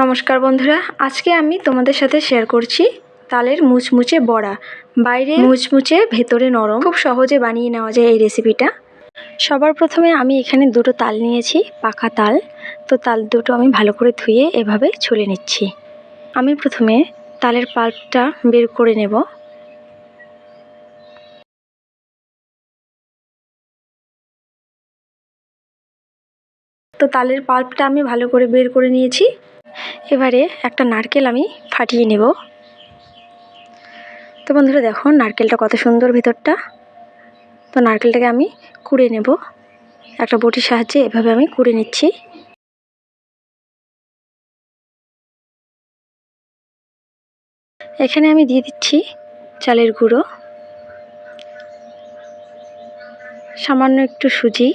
নমস্কার বন্ধুরা, আজকে আমি তোমাদের সাথে শেয়ার করছি তালের মুচমুচে বড়া। বাইরে মুচমুচে, ভেতরে নরম। খুব সহজে বানিয়ে নেওয়া যায় এই রেসিপিটা সবার প্রথমে আমি এখানে দুটো তাল নিয়েছি, পাকা তাল। তো তাল দুটো আমি ভালো করে ধুয়ে এভাবে ছুলে নিচ্ছি। আমি প্রথমে তালের পাল্পটা বের করে নেব। তো তালের পাল্পটা আমি ভালো করে বের করে নিয়েছি। এবারে একটা নারকেল আমি ফাটিয়ে নেব। তো বন্ধুরা দেখো নারকেলটা কত সুন্দর ভেতরটা। তো নারকেলটাকে আমি কুড়ে নেব। একটা বটির সাহায্যে এভাবে আমি কুড়ে নিচ্ছি। এখানে আমি দিয়ে দিচ্ছি চালের গুঁড়ো। সামান্য একটু সুজি।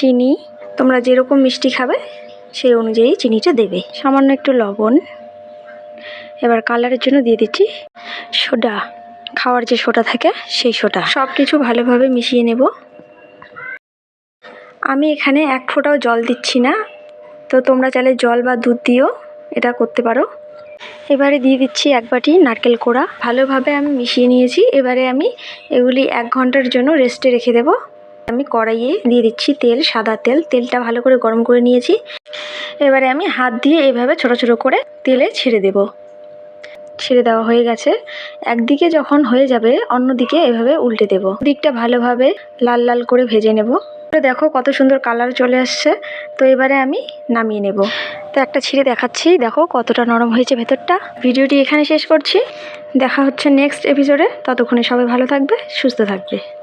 চিনি, তোমরা যেরকম মিষ্টি খাবে, সেই অনুযায়ী চিনিটা দেবে। সামান্য একটু লবণ। এবার কালারের জন্য দিয়ে দিচ্ছি সোডা। খাওয়ার যে সোটা থাকে, সেই সোটা সব কিছু ভালোভাবে মিশিয়ে নেব। আমি এখানে এক ফোঁটাও জল দিচ্ছি না। তো তোমরা চাইলে জল বা দুধ দিয়েও এটা করতে পারো। এবারে দিয়ে দিচ্ছি এক বাটি নারকেল কোড়া। ভালোভাবে আমি মিশিয়ে নিয়েছি। এবারে আমি এগুলি এক ঘণ্টার জন্য রেস্টে রেখে দেবো। আমি কড়াইয়ে দিয়ে দিচ্ছি তেল, সাদা তেল। তেলটা ভালো করে গরম করে নিয়েছি। এবারে আমি হাত দিয়ে এভাবে ছোট ছোট করে তেলে ছেড়ে দেব। ছেড়ে দেওয়া হয়ে গেছে। একদিকে যখন হয়ে যাবে, অন্যদিকে এভাবে উল্টে দেব। দিকটা ভালোভাবে লাল লাল করে ভেজে নেব। দেখো কত সুন্দর কালার চলে আসছে। তো এবারে আমি নামিয়ে নেব। তো একটা ছিঁড়ে দেখাচ্ছি। দেখো কতটা নরম হয়েছে ভেতরটা। ভিডিওটি এখানে শেষ করছি। দেখা হচ্ছে নেক্সট এপিসোডে ততক্ষণে সবাই ভালো থাকবে, সুস্থ থাকবে।